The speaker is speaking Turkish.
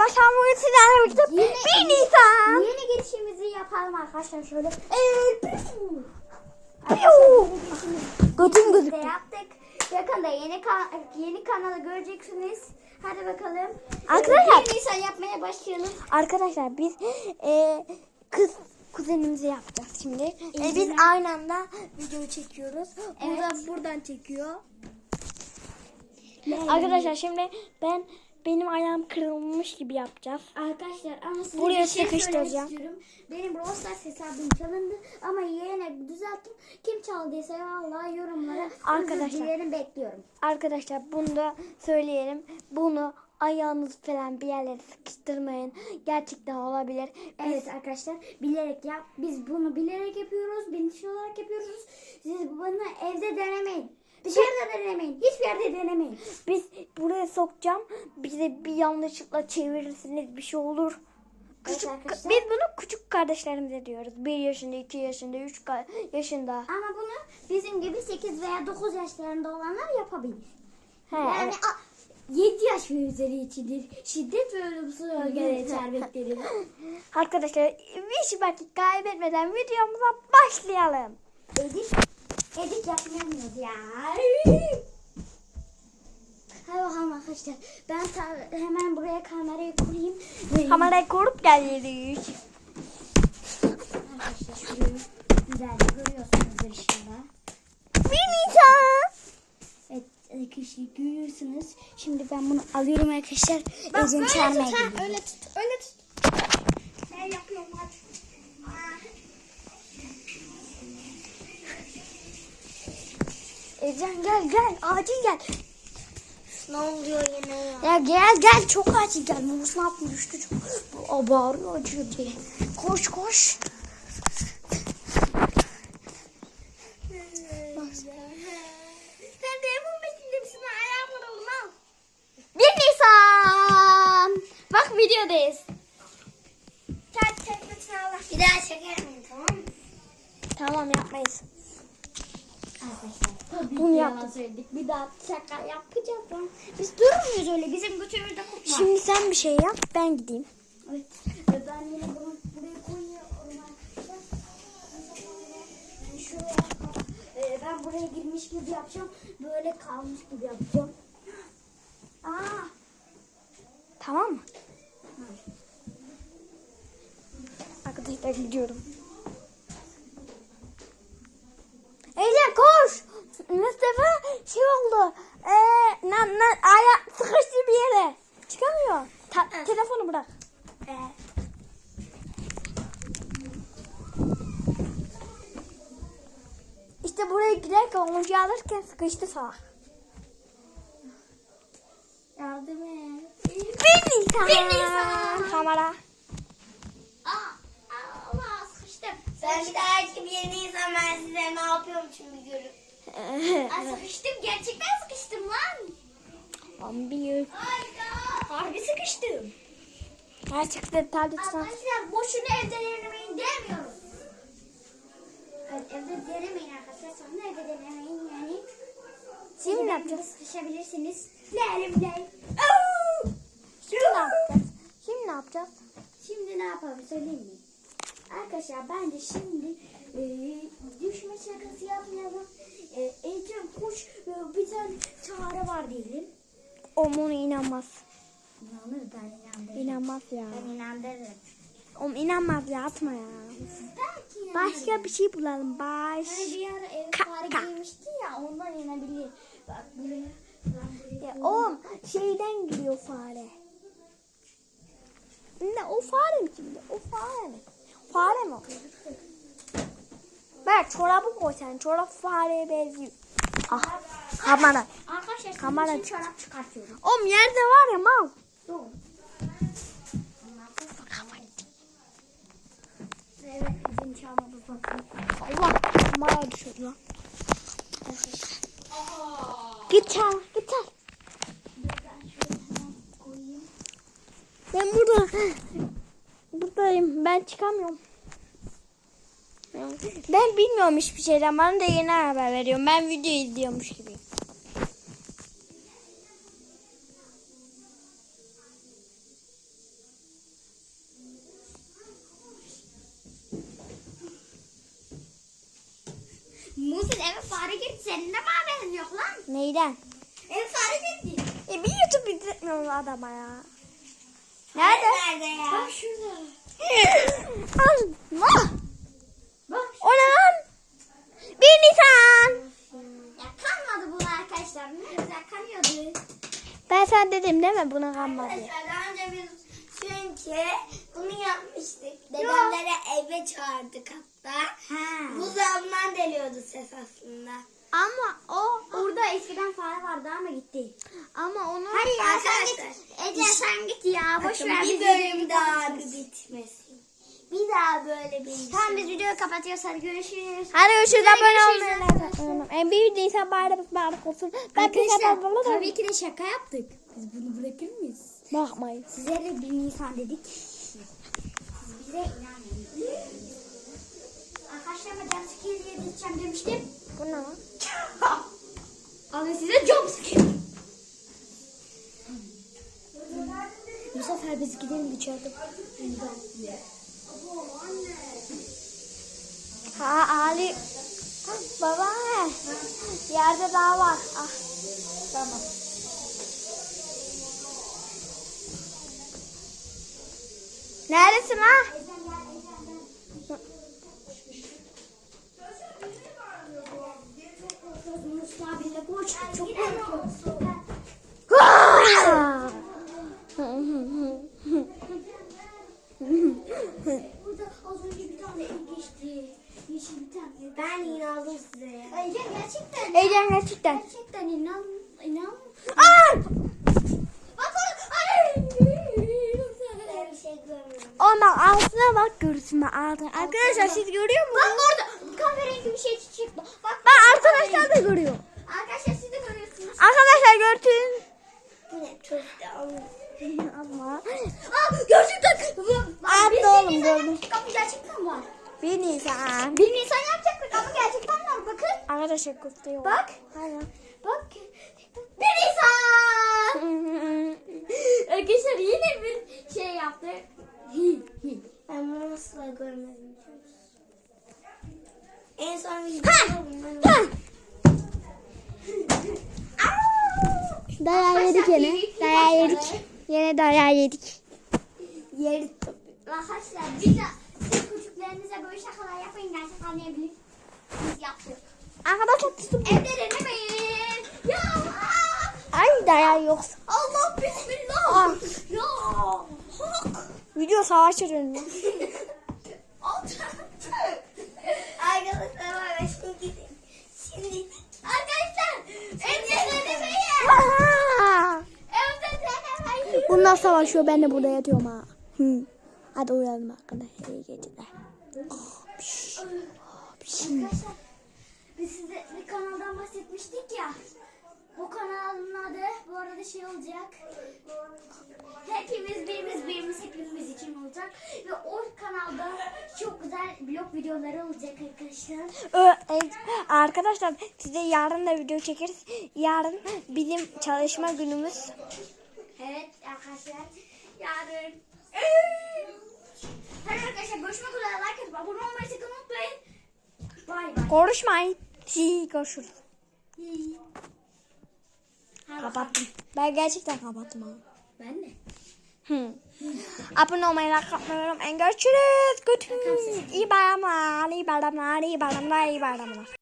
arkadaşlar bugün sizlerle birlikte Yeni- 1 Nisan. Yeni girişimizi yapalım arkadaşlar şöyle. Evet. Götüm gözüktü. yaptık. Yakında yeni ka- yeni kanalı göreceksiniz. Hadi bakalım. Arkadaşlar- 1 Nisan yapmaya başlayalım. Arkadaşlar biz e, kız kuzenimizi yapacağız şimdi. E, biz aynı anda video çekiyoruz. Evet. buradan çekiyor. Arkadaşlar şimdi ben benim ayağım kırılmış gibi yapacağız. Arkadaşlar ama size Buraya bir şey sıkıştıracağım. istiyorum. Benim Brawl Stars hesabım çalındı ama yerine düzelttim. Kim çaldıysa vallahi yorumlara Arkadaşlar. özür dilerim bekliyorum. Arkadaşlar bunu da söyleyelim. Bunu ayağınız falan bir yerlere sıkıştırmayın. Gerçekten olabilir. Biz- Evet arkadaşlar bilerek yap. Biz bunu bilerek yapıyoruz. Bilinçli olarak yapıyoruz. Siz bunu evde denemeyin. Dışarıda denemeyin. Hiçbir yerde denemeyin. Biz buraya sokacağım. Bize bir yanlışlıkla çevirirsiniz bir şey olur. Evet Küçük, arkadaşlar. biz bunu küçük kardeşlerimize diyoruz. 1 yaşında, 2 yaşında, 3 yaşında. Ama bunu bizim gibi 8 veya 9 yaşlarında olanlar yapabilir. He, Yani evet. a- 7 yaş ve üzeri içindir. Şiddet ve ölümsüz bölgelere serbestleri. Arkadaşlar hiç vakit kaybetmeden videomuza başlayalım. Edit, edit yapmıyoruz ya. Hadi bakalım arkadaşlar. Ben hemen buraya kamerayı kurayım. Kamerayı kurup geliyoruz. Arkadaşlar şurayı güzelce görüyorsunuzdur inşallah. 1 Nisan. Evet arkadaşlar görüyorsunuz. Şimdi ben bunu alıyorum arkadaşlar. Ecem çağırmaya gidiyorum. Öyle tut, öyle tut. Ben yapıyorum hadi. Ecem gel gel acil gel. Ne oluyor yine ya? Ya gel gel çok acil gel. Mus ne yaptın düştü çok. Bağırıyor acıyor diye. Koş koş. Sen telefon bekinde misin? Ayağım vuralım al. 1 Nisan. Bak videodayız. Çekmesin Allah. Bir daha çekerim tamam mı? Tamam yapmayız. Arkadaşlar Bunu yaptık. söyledik. Bir daha şaka yapacağız lan. Biz durmuyoruz öyle. Bizim götümüzde kopma. Şimdi sen bir şey yap ben gideyim. Evet. Ve Ben yine bunu buraya koyuyorum arkadaşlar. Şuraya e, ben buraya girmiş gibi yapacağım. Böyle kalmış gibi yapacağım. Aa, Tamam mı? Arkadaşlar gidiyorum. Şey oldu. Ee, nan, nan, aya sıkıştı bir yere. Çıkamıyor. Ta- telefonu bırak. e, İşte buraya giderken oyuncu alırken sıkıştı salak. yardım et. Bir Nisan. Bir Nisan. Kamera. Allah sıkıştım. Sen bir kim yeniysen ben size ne yapıyormuşum bir görün. Aa, sıkıştım. Gerçekten sıkıştım lan. Lan bir Harbi sıkıştım. Gerçekten tablet sana. Arkadaşlar boşuna evde denemeyin demiyorum. Evet, evde denemeyin arkadaşlar. Sonra evde denemeyin yani. Şimdi ne yapacağız? Sıkışabilirsiniz. Lelim ley. Şimdi ne yapacağız? Şimdi ne yapacağız? Şimdi ne yapalım söyleyeyim mi? Arkadaşlar bence şimdi e, düşme şakası yapmayalım. E, Ecem kuş e, bir tane çare var diyelim. Om ona inanmaz. İnanır ben inandırırım. İnanmaz ya. Ben inandırırım. Om inanmaz ya atma ya. Belki yani. Başka bir şey bulalım. Baş. Hani bir ara Ka- fare giymişti ya ondan inebilir. Bak buraya. Ya, om şeyden giriyor fare. Ne o fare mi şimdi? O fare mi? Fare mi o? Bak çorabı koy sen. Çorap fareye benziyor. Ah. Kamera. Arkadaşlar Kamera için çıktı. çorap çıkartıyorum. Om yerde var ya mal. Dur. Evet bizim çalmamız bakın. Allah kamera düşürdü lan. Git çal. Git çal. Ben burada. Buradayım. Ben çıkamıyorum. Ben bilmiyorum hiçbir şeyden. Bana da yeni haber veriyorum. Ben video izliyormuş gibi. Musil eve fare girdi. Senin de mi haberin yok lan? Neyden? Eve fare girdi. E bir YouTube izletmiyorum adama ya. Nerede? Nerede ya? Bak şurada. Allah! Kanıyordu. Ben sen dedim değil mi buna kalmadı. Arkadaşlar daha önce biz çünkü bunu yapmıştık. Dedemlere eve çağırdık hatta. Bu zaman deliyordu ses aslında. Ama o Orada eskiden fare vardı ama gitti. ama onu Hadi ya sen git. Ece sen git ya. Boş ver. Bir bölüm daha bitmesin. Bir daha böyle bir Tamam biz videoyu kapatıyoruz. Hadi görüşürüz. Hadi görüşürüz abone olmayı. En büyük Nisan bayramı mübarek olsun. Ben bir Arkadaşlar tabii ki de şaka yaptık. Biz bunu bırakır mıyız? Bakmayın. Size de bir Nisan dedik. Siz bize inanmayın. Arkadaşlar ben jumpscare yedireceğim demiştim. Bu ne lan? Alın size jumpscare. Bu sefer biz gidelim içeride. Ha Ali. Ha, baba. Yerde daha var. Ah. Tamam. Neredesin lan? yeşil bir tane. Ben inandım size. Ece gerçekten. Ece gerçekten. Gerçekten inan inan. Aa! Bak ay. Ben bir şey görmüyorum. Ondan altına bak görürsün altına. Arkadaşlar siz görüyor musunuz? Bak orada kahverengi bir şey çıktı. Bak, bak arkadaşlar da görüyor. Arkadaşlar siz de görüyorsunuz. Arkadaşlar gördün. Bu ne çok da ama. Aa, gerçekten. Abla oğlum gördüm. Kapıda çıktı mı? 1 Nisan. 1 Nisan yapacaktık ama gerçekten var. Bakın. Arkadaşlar kutlu yok. Bak. Aynen. Bak. 1 Nisan. Arkadaşlar yine bir şey yaptı. ben bunu asla görmedim. En son videoda Dayağı yedik yine. Dayağı yedik. Yine dayağı yedik. Yedik. Arkadaşlar bir daha siz küçüklerinize böyle şakalar yapmayın gerçek anlayabilir. Biz yaptık. Arkadaşlar tutun. Evde denemeyin. Ya Ay dayağı yok. Allah bismillah. Ah. Ya. Video savaş ürünü. Arkadaşlar var şimdi gidin. Şimdi arkadaşlar evde denemeyin. Evde denemeyin. Bunlar savaşıyor ben de burada yatıyorum ha. Hı. Hadi uyanalım arkadaşlar. İyi geceler. Arkadaşlar biz size bir kanaldan bahsetmiştik ya. Bu kanalın adı bu arada şey olacak. Hepimiz birimiz birimiz hepimiz için olacak. Ve o kanalda çok güzel vlog videoları olacak arkadaşlar. Ö, e, arkadaşlar size yarın da video çekeriz. Yarın bizim çalışma günümüz. Evet arkadaşlar yarın. Hadi arkadaşlar görüşmek üzere. Like atıp abone olmayı sakın unutmayın. Bay bay. Konuşmayın. Si, görüşürüz. Kapattım. Ben gerçekten kapattım ha. Ben de. Hı. Abone olmayı, like atmayı unutmayın. Görüşürüz. Good. İyi bayramlar. İyi bayramlar. İyi bayramlar. İyi bayramlar.